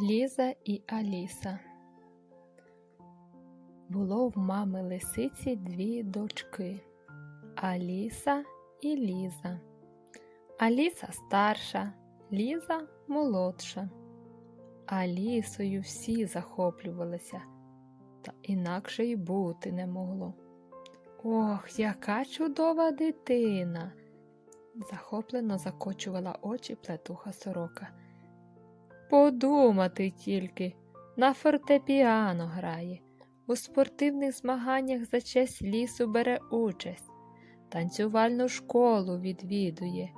Ліза і Аліса. Було в мами лисиці дві дочки Аліса і Ліза. Аліса старша, Ліза молодша. Алісою всі захоплювалися, та інакше й бути не могло. Ох, яка чудова дитина! захоплено закочувала очі плетуха сорока. Подумати тільки, на фортепіано грає, у спортивних змаганнях за честь лісу бере участь, танцювальну школу відвідує.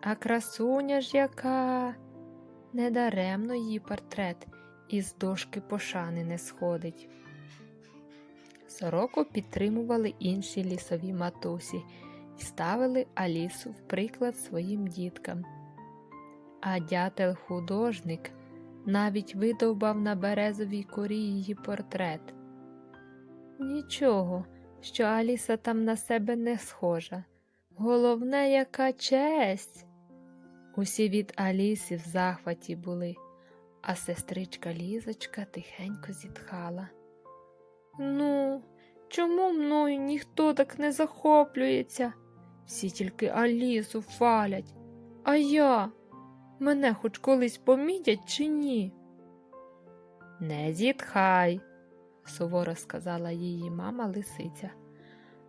А красуня ж яка недаремно її портрет із дошки пошани не сходить. Сороку підтримували інші лісові матусі і ставили Алісу в приклад своїм діткам. А дятел художник навіть видовбав на березовій корі її портрет. Нічого, що Аліса там на себе не схожа. Головне, яка честь. Усі від Аліси в захваті були, а сестричка Лізочка тихенько зітхала. Ну, чому мною ніхто так не захоплюється? Всі тільки Алісу фалять, а я мене хоч колись помітять чи ні? Не зітхай, суворо сказала її мама лисиця,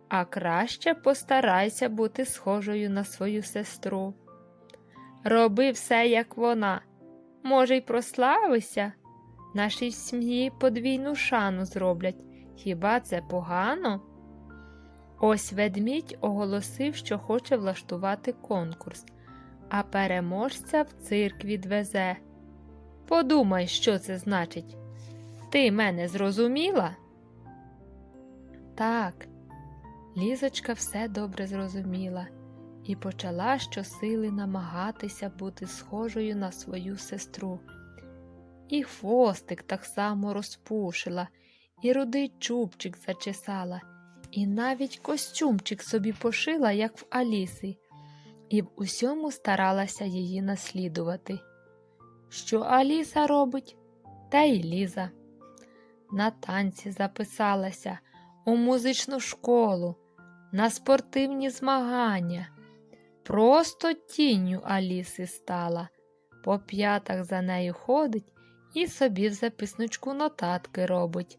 а краще постарайся бути схожою на свою сестру. Роби все, як вона. Може, й прославися. Нашій сім'ї подвійну шану зроблять. Хіба це погано? Ось ведмідь оголосив, що хоче влаштувати конкурс, а переможця в цирк відвезе. Подумай, що це значить. Ти мене зрозуміла? Так, лізочка все добре зрозуміла і почала щосили намагатися бути схожою на свою сестру. І хвостик так само розпушила, і рудий чубчик зачесала, і навіть костюмчик собі пошила, як в Аліси, і в усьому старалася її наслідувати. Що Аліса робить, те й Ліза. На танці записалася у музичну школу, на спортивні змагання. Просто тінню Аліси стала, по п'ятах за нею ходить і собі в записничку нотатки робить,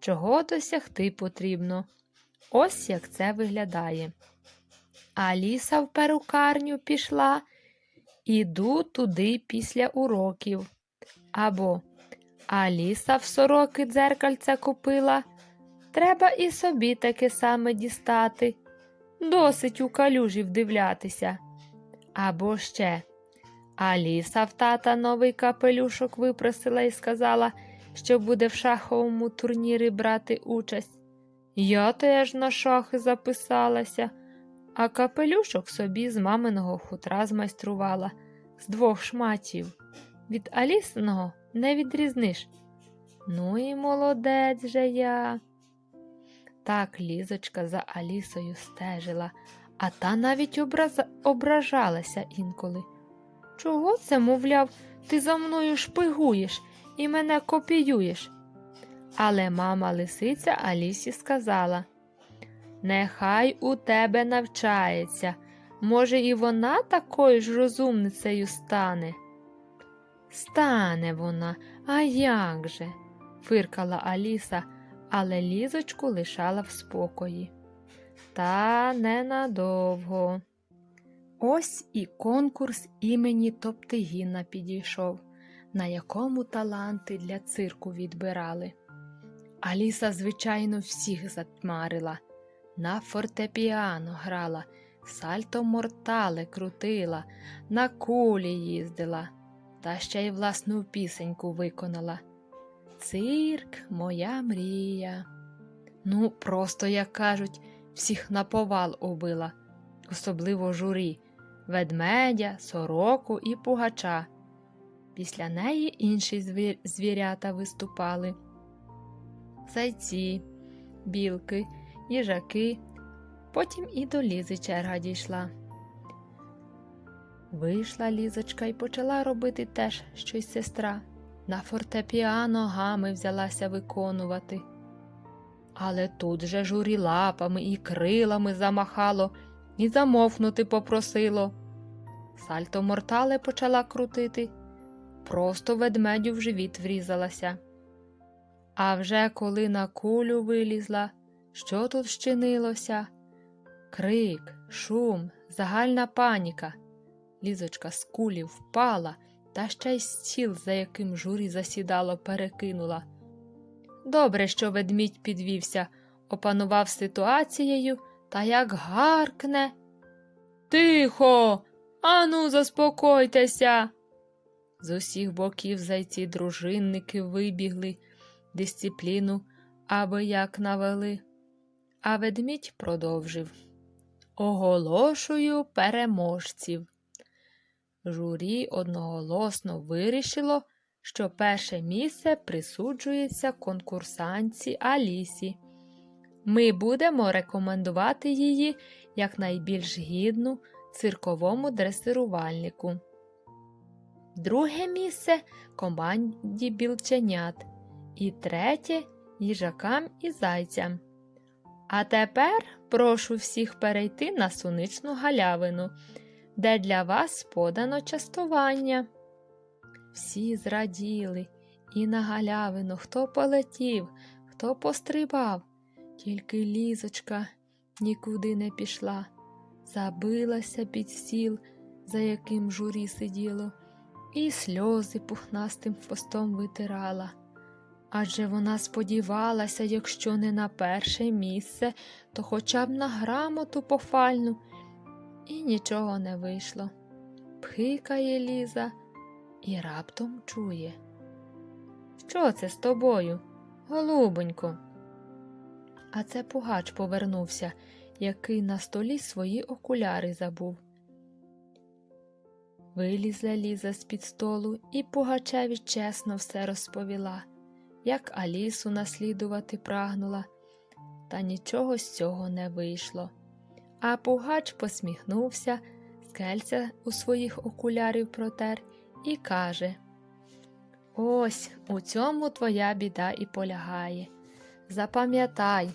чого досягти потрібно. Ось як це виглядає. Аліса в перукарню пішла, іду туди після уроків. Або Аліса в сороки дзеркальця купила. Треба і собі таке саме дістати. Досить у калюжі вдивлятися. Або ще Аліса в тата новий капелюшок випросила і сказала, що буде в шаховому турнірі брати участь. Я теж на шахи записалася, а капелюшок собі з маминого хутра змайструвала з двох шматів. Від Алісиного не відрізниш. Ну і молодець же я. Так лізочка за Алісою стежила, а та навіть образ... ображалася інколи. Чого це, мовляв, ти за мною шпигуєш і мене копіюєш? Але мама лисиця Алісі сказала Нехай у тебе навчається, може, і вона такою ж розумницею стане. Стане вона, а як же? фиркала Аліса, але лізочку лишала в спокої. Та ненадовго. Ось і конкурс імені Топтигіна підійшов, на якому таланти для цирку відбирали. Аліса, звичайно, всіх затмарила, на фортепіано грала, сальто мортале крутила, на кулі їздила, та ще й власну пісеньку виконала. Цирк моя мрія. Ну, просто, як кажуть, всіх на повал убила, особливо журі, ведмедя, сороку і пугача. Після неї інші звір... звірята виступали. Зайці, білки, їжаки, потім і до лізи черга дійшла. Вийшла лізочка і почала робити теж щось сестра. на фортепіано гами взялася виконувати. Але тут же журі лапами і крилами замахало і замовкнути попросило. Сальто мортале почала крутити, просто ведмедю в живіт врізалася. А вже коли на кулю вилізла, що тут щинилося? Крик, шум, загальна паніка. Лізочка з кулі впала та ще й стіл, за яким журі засідало, перекинула. Добре, що ведмідь підвівся, опанував ситуацією та як гаркне. Тихо, ану, заспокойтеся. З усіх боків зайці дружинники вибігли, дисципліну аби як навели. А ведмідь продовжив Оголошую переможців. Журі одноголосно вирішило, що перше місце присуджується конкурсантці Алісі. Ми будемо рекомендувати її як найбільш гідну цирковому дресирувальнику. Друге місце команді білченят. І третє їжакам і зайцям. А тепер прошу всіх перейти на суничну галявину, де для вас подано частування. Всі зраділи, і на галявину хто полетів, хто пострибав, тільки лізочка нікуди не пішла, забилася під стіл, за яким журі сиділо, і сльози пухнастим хвостом витирала. Адже вона сподівалася, якщо не на перше місце, то хоча б на грамоту пофальну, і нічого не вийшло. Пхикає Ліза і раптом чує. Що це з тобою, голубонько? А це пугач повернувся, який на столі свої окуляри забув. Вилізла Ліза з-під столу і пугачеві чесно все розповіла як Алісу наслідувати прагнула, та нічого з цього не вийшло. А пугач посміхнувся, скельця у своїх окулярів протер і каже Ось у цьому твоя біда і полягає. Запам'ятай,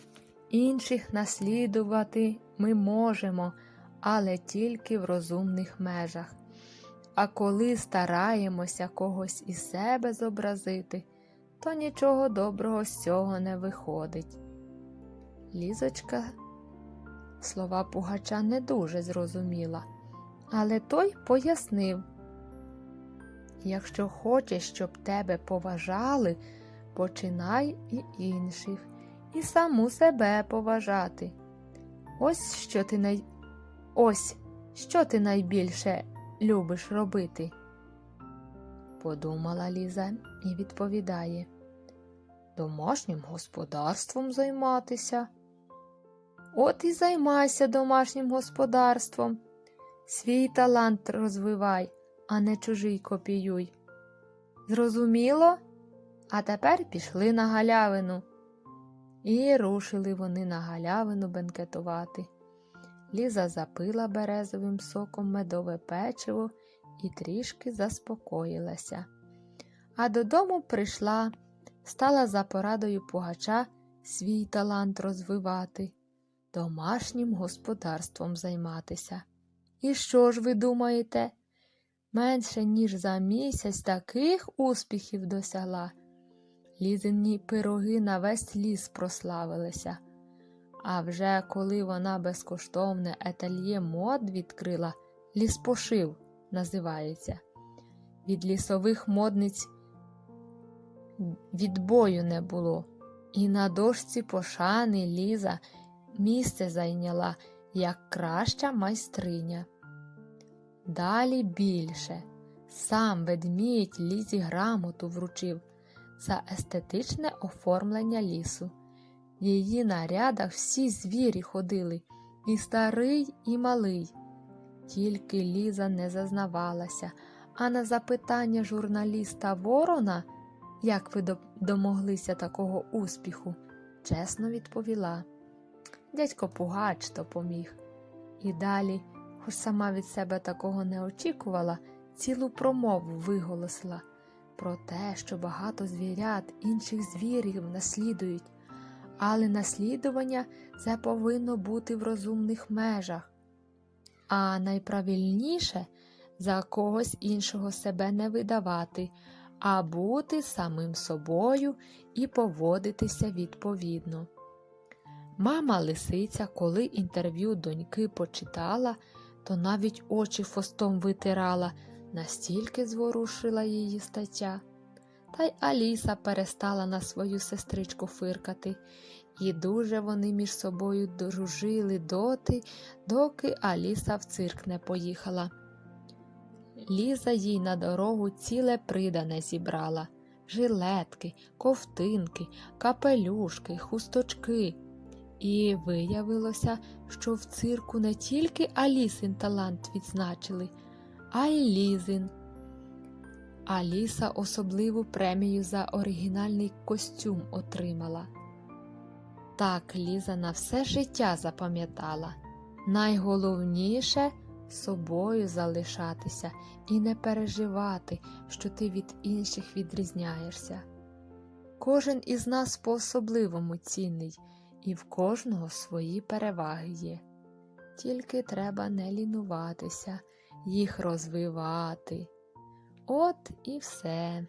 інших наслідувати ми можемо, але тільки в розумних межах. А коли стараємося когось із себе зобразити, то нічого доброго з цього не виходить. Лізочка слова пугача не дуже зрозуміла, але той пояснив якщо хочеш, щоб тебе поважали, починай і інших, і саму себе поважати. Ось що ти най... Ось що ти найбільше любиш робити подумала Ліза і відповідає. Домашнім господарством займатися. От і займайся домашнім господарством. Свій талант розвивай, а не чужий копіюй. Зрозуміло? А тепер пішли на галявину. І рушили вони на галявину бенкетувати. Ліза запила березовим соком медове печиво і трішки заспокоїлася. А додому прийшла, стала за порадою пугача свій талант розвивати, домашнім господарством займатися. І що ж ви думаєте? Менше, ніж за місяць таких успіхів досягла. Лізині пироги на весь ліс прославилися. А вже коли вона безкоштовне етальє мод відкрила, ліс пошив називається. Від лісових модниць відбою не було, і на дошці пошани Ліза місце зайняла як краща майстриня. Далі більше сам ведмідь лізі грамоту вручив за естетичне оформлення лісу. В її нарядах всі звірі ходили, і старий, і малий. Тільки Ліза не зазнавалася, а на запитання журналіста Ворона, як ви домоглися такого успіху, чесно відповіла. Дядько Пугач допоміг. І далі, хоч сама від себе такого не очікувала, цілу промову виголосила. про те, що багато звірят інших звірів наслідують, але наслідування це повинно бути в розумних межах. А найправильніше за когось іншого себе не видавати, а бути самим собою і поводитися відповідно. Мама лисиця, коли інтерв'ю доньки почитала, то навіть очі фостом витирала, настільки зворушила її стаття. Та й Аліса перестала на свою сестричку фиркати, і дуже вони між собою дружили доти, доки Аліса в цирк не поїхала. Ліза їй на дорогу ціле придане зібрала жилетки, ковтинки, капелюшки, хусточки. І виявилося, що в цирку не тільки Алісин талант відзначили, а й Лізин. Аліса особливу премію за оригінальний костюм отримала. Так Ліза на все життя запам'ятала. Найголовніше собою залишатися і не переживати, що ти від інших відрізняєшся. Кожен із нас по-особливому цінний, і в кожного свої переваги є. Тільки треба не лінуватися, їх розвивати. От і все.